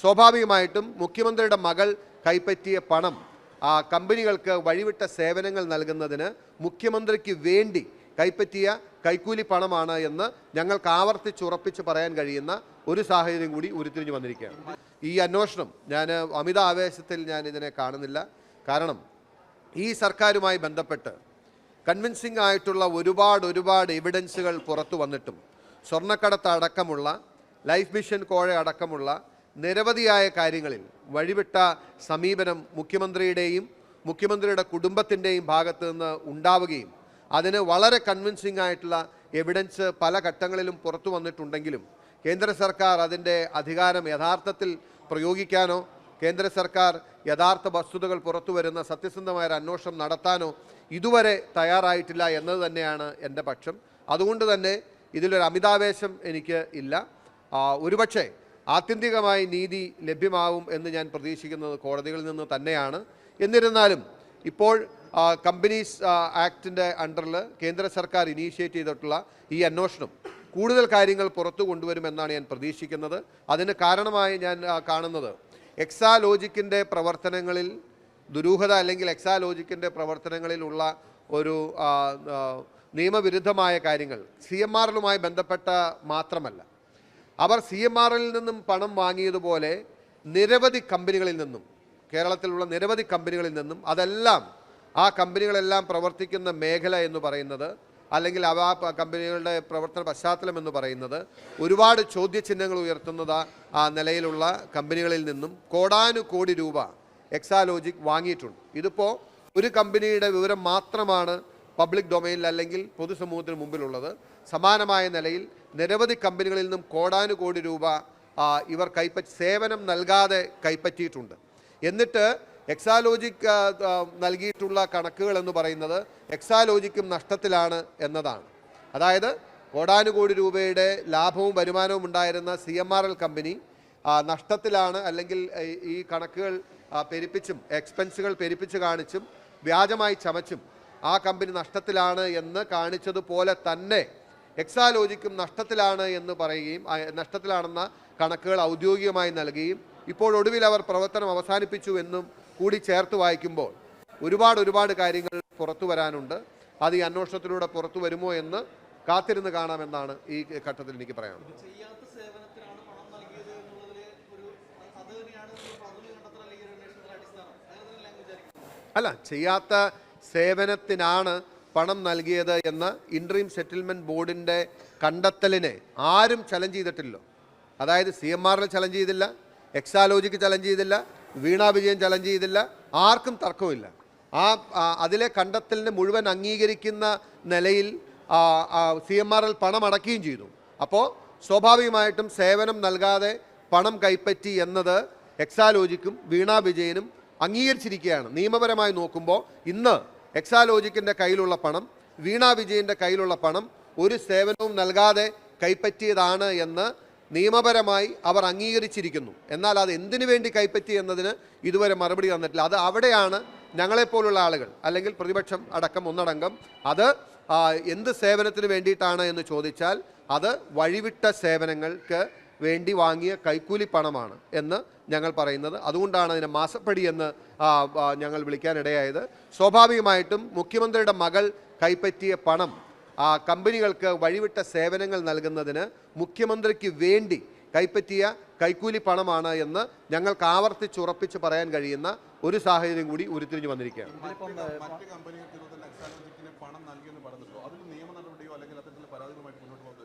സ്വാഭാവികമായിട്ടും മുഖ്യമന്ത്രിയുടെ മകൾ കൈപ്പറ്റിയ പണം ആ കമ്പനികൾക്ക് വഴിവിട്ട സേവനങ്ങൾ നൽകുന്നതിന് മുഖ്യമന്ത്രിക്ക് വേണ്ടി കൈപ്പറ്റിയ കൈക്കൂലി പണമാണ് എന്ന് ഞങ്ങൾക്ക് ആവർത്തിച്ചുറപ്പിച്ച് പറയാൻ കഴിയുന്ന ഒരു സാഹചര്യം കൂടി ഉരുത്തിരിഞ്ഞു വന്നിരിക്കുകയാണ്. ഈ അന്വേഷണം ഞാൻ അമിത ആവേശത്തിൽ ഞാൻ ഇതിനെ കാണുന്നില്ല. കാരണം ഈ സർക്കാരുമായി ബന്ധപ്പെട്ട് കൺവിൻസിംഗ് ആയിട്ടുള്ള ഒരുപാട് ഒരുപാട് എവിഡൻസുകൾ പുറത്തു വന്നിട്ടും സ്വർണക്കടത്ത് അടക്കമുള്ള ലൈഫ് മിഷൻ കോഴ അടക്കമുള്ള നിരവധിയായ കാര്യങ്ങളിൽ വഴിവിട്ട സമീപനം മുഖ്യമന്ത്രിയുടെയും മുഖ്യമന്ത്രിയുടെ കുടുംബത്തിന്റെയും ഭാഗത്ത് നിന്ന് ഉണ്ടാവുകയും അതിന് വളരെ കൺവിൻസിംഗ് ആയിട്ടുള്ള എവിഡൻസ് പല ഘട്ടങ്ങളിലും പുറത്തു വന്നിട്ടുണ്ടെങ്കിലും കേന്ദ്ര സർക്കാർ അതിന്റെ അധികാരം യഥാർത്ഥത്തിൽ പ്രയോഗിക്കാനോ കേന്ദ്ര സർക്കാർ യഥാർത്ഥ വസ്തുതകൾ പുറത്തു വരുന്ന സത്യസന്ധമായ അന്വേഷണം നടത്താനോ ഇതുവരെ തയ്യാറായിട്ടില്ല എന്നത് തന്നെയാണ് എന്റെ പക്ഷം. അതുകൊണ്ട് തന്നെ ഇതിലൊരു അമിതാവേശം എനിക്ക് ഇല്ല. ഒരുപക്ഷെ ആത്യന്തികമായി നീതി ലഭ്യമാവും എന്ന് ഞാൻ പ്രതീക്ഷിക്കുന്നത് കോടതികളിൽ നിന്ന് തന്നെയാണ്. എന്നിരുന്നാലും ഇപ്പോൾ കമ്പനീസ് ആക്ടിന്റെ അണ്ടറിൽ കേന്ദ്ര സർക്കാർ ഇനീഷ്യേറ്റ് ചെയ്തിട്ടുള്ള ഈ അന്വേഷണം കൂടുതൽ കാര്യങ്ങൾ പുറത്തു കൊണ്ടുവരുമെന്നാണ് ഞാൻ പ്രതീക്ഷിക്കുന്നത്. അതിന് കാരണമായി ഞാൻ കാണുന്നത് എക്സാലോജിക്കിന്റെ പ്രവർത്തനങ്ങളിൽ ദുരൂഹത അല്ലെങ്കിൽ എക്സാലോജിക്കിന്റെ പ്രവർത്തനങ്ങളിലുള്ള ഒരു നിയമവിരുദ്ധമായ കാര്യങ്ങൾ സി എം ആറിലുമായി ബന്ധപ്പെട്ട മാത്രമല്ല അവർ സി എം ആറിൽ നിന്നും പണം വാങ്ങിയതുപോലെ നിരവധി കമ്പനികളിൽ നിന്നും കേരളത്തിലുള്ള നിരവധി കമ്പനികളിൽ നിന്നും അതെല്ലാം ആ കമ്പനികളെല്ലാം പ്രവർത്തിക്കുന്ന മേഖല എന്ന് പറയുന്നത് അല്ലെങ്കിൽ അവ ആ കമ്പനികളുടെ പ്രവർത്തന പശ്ചാത്തലം എന്ന് പറയുന്നത് ഒരുപാട് ചോദ്യചിഹ്നങ്ങൾ ഉയർത്തുന്നത് ആ നിലയിലുള്ള കമ്പനികളിൽ നിന്നും കോടാനുകോടി രൂപ എക്സാലോജിക് വാങ്ങിയിട്ടുണ്ട്. ഇതിപ്പോൾ ഒരു കമ്പനിയുടെ വിവരം മാത്രമാണ് പബ്ലിക് ഡൊമൈനിൽ അല്ലെങ്കിൽ പൊതുസമൂഹത്തിന് മുമ്പിലുള്ളത്. സമാനമായ നിലയിൽ നിരവധി കമ്പനികളിൽ നിന്നും കോടാനുകോടി രൂപ ഇവർ കൈപ്പറ്റി സേവനം നൽകാതെ കൈപ്പറ്റിയിട്ടുണ്ട്. എന്നിട്ട് എക്സാലോജിക് നൽകിയിട്ടുള്ള കണക്കുകൾ എന്ന് പറയുന്നത് എക്സാലോജിക്കും നഷ്ടത്തിലാണ് എന്നതാണ്. അതായത് കോടാനുകോടി രൂപയുടെ ലാഭവും വരുമാനവും ഉണ്ടായിരുന്ന C M R L company നഷ്ടത്തിലാണ് അല്ലെങ്കിൽ ഈ- കണക്കുകൾ പെരുപ്പിച്ചും എക്സ്പെൻസുകൾ പെരുപ്പിച്ച് കാണിച്ചും വ്യാജമായി ചമച്ചും ആ കമ്പനി നഷ്ടത്തിലാണ് എന്ന് കാണിച്ചതുപോലെ തന്നെ എക്സാലോജിക്കും നഷ്ടത്തിലാണ് എന്ന് പറയുകയും നഷ്ടത്തിലാണെന്ന കണക്കുകൾ ഔദ്യോഗികമായി നൽകുകയും ഇപ്പോൾ ഒടുവിൽ അവർ പ്രവർത്തനം അവസാനിപ്പിച്ചു എന്നും കൂടി ചേർത്ത് വായിക്കുമ്പോൾ ഒരുപാട് ഒരുപാട് കാര്യങ്ങൾ പുറത്തു വരാനുണ്ട്. അത് ഈ അന്വേഷണത്തിലൂടെ പുറത്തു വരുമോ എന്ന് കാത്തിരുന്ന് കാണാമെന്നാണ് ഈ ഘട്ടത്തിൽ എനിക്ക് പറയാനുള്ളത്. അല്ല ചെയ്യാത്ത സേവനത്തിനാണ് പണം നൽകിയത് എന്ന ഇൻട്രീം സെറ്റിൽമെന്റ് ബോർഡിന്റെ കണ്ടെത്തലിനെ ആരും ചലഞ്ച് ചെയ്തിട്ടില്ലോ. അതായത് സി എം ആറിൽ ചലഞ്ച് ചെയ്തില്ല എക്സാലോജിക്ക് ചലഞ്ച് ചെയ്തില്ല വീണ വിജയൻ ചലഞ്ച് ചെയ്തില്ല ആർക്കും തർക്കമില്ല ആ അതിലെ കണ്ടെത്തലിനെ മുഴുവൻ അംഗീകരിക്കുന്ന നിലയിൽ സി എം ആറിൽ പണം അടക്കുകയും ചെയ്തു. അപ്പോൾ സ്വാഭാവികമായിട്ടും സേവനം നൽകാതെ പണം കൈപ്പറ്റി എന്നത് എക്സാലോജിക്കും വീണ വിജയനും അംഗീകരിച്ചിരിക്കുകയാണ്. നിയമപരമായി നോക്കുമ്പോൾ ഇന്ന് എക്സാലോജിക്കിന്റെ കയ്യിലുള്ള പണം വീണ വിജയന്റെ കയ്യിലുള്ള പണം ഒരു സേവനവും നൽകാതെ കൈപ്പറ്റിയതാണ് എന്ന് നിയമപരമായി അവർ അംഗീകരിച്ചിരിക്കുന്നു. എന്നാൽ അത് എന്തിനു വേണ്ടി കൈപ്പറ്റി എന്നതിന് ഇതുവരെ മറുപടി തന്നിട്ടില്ല. അത് അവിടെയാണ് ഞങ്ങളെപ്പോലുള്ള ആളുകൾ അല്ലെങ്കിൽ പ്രതിപക്ഷം അടക്കം ഒന്നടങ്കം അത് എന്ത് സേവനത്തിന് വേണ്ടിയിട്ടാണ് എന്ന് ചോദിച്ചാൽ അത് വഴിവിട്ട സേവനങ്ങൾക്ക് വേണ്ടി വാങ്ങിയ കൈക്കൂലി പണമാണ് എന്ന് ഞങ്ങൾ പറയുന്നത്. അതുകൊണ്ടാണ് അതിനെ മാസപ്പടി എന്ന് ഞങ്ങൾ വിളിക്കാനിടയായത്. സ്വാഭാവികമായിട്ടും മുഖ്യമന്ത്രിയുടെ മകൾ കൈപ്പറ്റിയ പണം ആ കമ്പനികൾക്ക് വഴിവിട്ട സേവനങ്ങൾ നൽകുന്നതിന് മുഖ്യമന്ത്രിക്ക് വേണ്ടി കൈപ്പറ്റിയ കൈക്കൂലി പണമാണ് എന്ന് ഞങ്ങൾക്ക് ആവർത്തിച്ചുറപ്പിച്ച് പറയാൻ കഴിയുന്ന ഒരു സാഹചര്യം കൂടി ഉരുത്തിരിഞ്ഞു വന്നിരിക്കുകയാണ്. പണം നൽകിയെന്ന് പറഞ്ഞിട്ടുണ്ടോ? അതിൽ നിയമ നടപടിയോ അല്ലെങ്കിൽ അത്തരത്തിലുള്ള പരാതികളുമായിട്ട് മുന്നോട്ട് പോകാൻ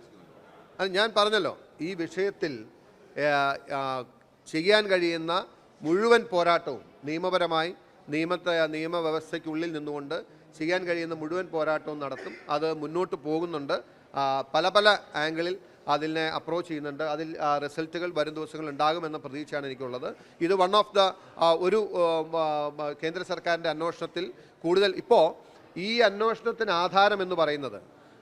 അത് ഞാൻ പറഞ്ഞല്ലോ ഈ വിഷയത്തിൽ ചെയ്യാൻ കഴിയുന്ന മുഴുവൻ പോരാട്ടവും നിയമപരമായി നിയമത്തെ നിയമവ്യവസ്ഥയ്ക്കുള്ളിൽ നിന്നുകൊണ്ട് ചെയ്യാൻ കഴിയുന്ന മുഴുവൻ പോരാട്ടവും നടത്തും. അത് മുന്നോട്ട് പോകുന്നുണ്ട്. പല പല ആംഗിളിൽ അതിനെ അപ്രോച്ച് ചെയ്യുന്നുണ്ട്. അതിൽ റിസൾട്ടുകൾ വരും ദിവസങ്ങളിൽ ഉണ്ടാകുമെന്ന പ്രതീക്ഷയാണ് എനിക്കുള്ളത്. ഇത് വൺ ഓഫ് ദ ഒരു കേന്ദ്ര സർക്കാരിന്റെ അന്വേഷണത്തിൽ കൂടുതൽ ഇപ്പോൾ ഈ അന്വേഷണത്തിന് ആധാരം എന്ന് പറയുന്നത്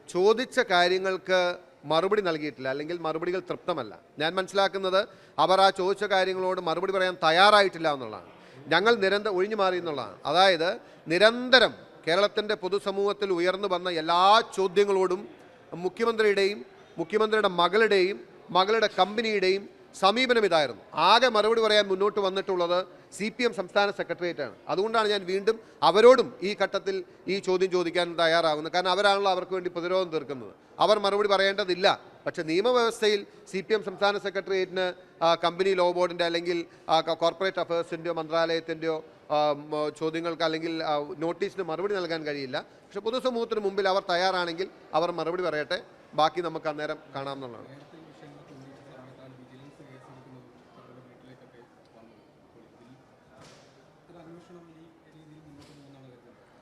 ചോദിച്ച കാര്യങ്ങൾക്ക് മറുപടി നൽകിയിട്ടില്ല അല്ലെങ്കിൽ മറുപടികൾ തൃപ്തമല്ല. ഞാൻ മനസ്സിലാക്കുന്നത് അവർ ആ ചോദിച്ച കാര്യങ്ങളോട് മറുപടി പറയാൻ തയ്യാറായിട്ടില്ല എന്നുള്ളതാണ്. ഞങ്ങൾ നിരന്തരം ഒഴിഞ്ഞു മാറി എന്നുള്ളതാണ്. അതായത് നിരന്തരം കേരളത്തിന്റെ പൊതുസമൂഹത്തിൽ ഉയർന്നു വന്ന എല്ലാ ചോദ്യങ്ങളോടും മുഖ്യമന്ത്രിയുടെയും മുഖ്യമന്ത്രിയുടെ മകളുടെയും മകളുടെ കമ്പനിയുടെയും സമീപനം ഇതായിരുന്നു. ആകെ മറുപടി പറയാൻ മുന്നോട്ട് വന്നിട്ടുള്ളത് സി പി എം സംസ്ഥാന സെക്രട്ടേറിയറ്റാണ്. അതുകൊണ്ടാണ് ഞാൻ വീണ്ടും അവരോടും ഈ ഘട്ടത്തിൽ ഈ ചോദ്യം ചോദിക്കാൻ തയ്യാറാകുന്നത് കാരണം അവരാണല്ലോ അവർക്ക് വേണ്ടി പ്രതിരോധം തീർക്കുന്നത്. അവർ മറുപടി പറയേണ്ടതില്ല. പക്ഷേ നിയമവ്യവസ്ഥയിൽ സി പി എം സംസ്ഥാന സെക്രട്ടേറിയറ്റിന് കമ്പനി ലോ ബോർഡിന്റെ അല്ലെങ്കിൽ കോർപ്പറേറ്റ് അഫയേഴ്സിന്റെയോ മന്ത്രാലയത്തിന്റെയോ ചോദ്യങ്ങൾക്ക് അല്ലെങ്കിൽ നോട്ടീസിന് മറുപടി നൽകാൻ കഴിയില്ല. പക്ഷേ പൊതുസമൂഹത്തിന് മുമ്പിൽ അവർ തയ്യാറാണെങ്കിൽ അവർ മറുപടി പറയട്ടെ. ബാക്കി നമുക്ക് അന്നേരം കാണാമെന്നുള്ളതാണ് നേരത്തെ ഈ വിഷയങ്ങളൊക്കെ ഉന്നയിച്ച സമയത്താണ് വിജിലൻസ് കേസെടുക്കുന്നത് അവരുടെ വീട്ടിലേക്കൊക്കെ വന്നത് അപ്പോൾ ഇതിൽ ഒരു അന്വേഷണം ഈ രീതിയിൽ മുന്നോട്ട് പോകുന്നതാണ് കരുതുന്നത്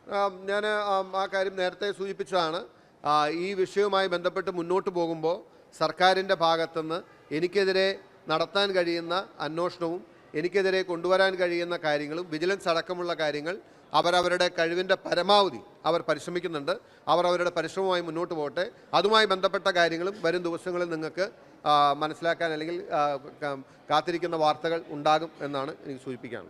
ഞാൻ ആ കാര്യം നേരത്തെ സൂചിപ്പിച്ചതാണ്. ഈ വിഷയവുമായി ബന്ധപ്പെട്ട് മുന്നോട്ട് പോകുമ്പോൾ സർക്കാരിന്റെ ഭാഗത്തുനിന്ന് എനിക്കെതിരെ നടത്താൻ കഴിയുന്ന അന്വേഷണവും എനിക്കെതിരെ കൊണ്ടുവരാൻ കഴിയുന്ന കാര്യങ്ങളും വിജിലൻസ് അടക്കമുള്ള കാര്യങ്ങൾ അവരവരുടെ കഴിവിന്റെ പരമാവധി അവർ പരിശ്രമിക്കുന്നുണ്ട്. അവർ അവരുടെ പരിശ്രമവുമായി മുന്നോട്ട് പോകട്ടെ. അതുമായി ബന്ധപ്പെട്ട കാര്യങ്ങളും വരും ദിവസങ്ങളിൽ നിങ്ങൾക്ക് മനസ്സിലാക്കാൻ അല്ലെങ്കിൽ കാത്തിരിക്കുന്ന വാർത്തകൾ ഉണ്ടാകും എന്നാണ് എനിക്ക് സൂചിപ്പിക്കാനുള്ളത്.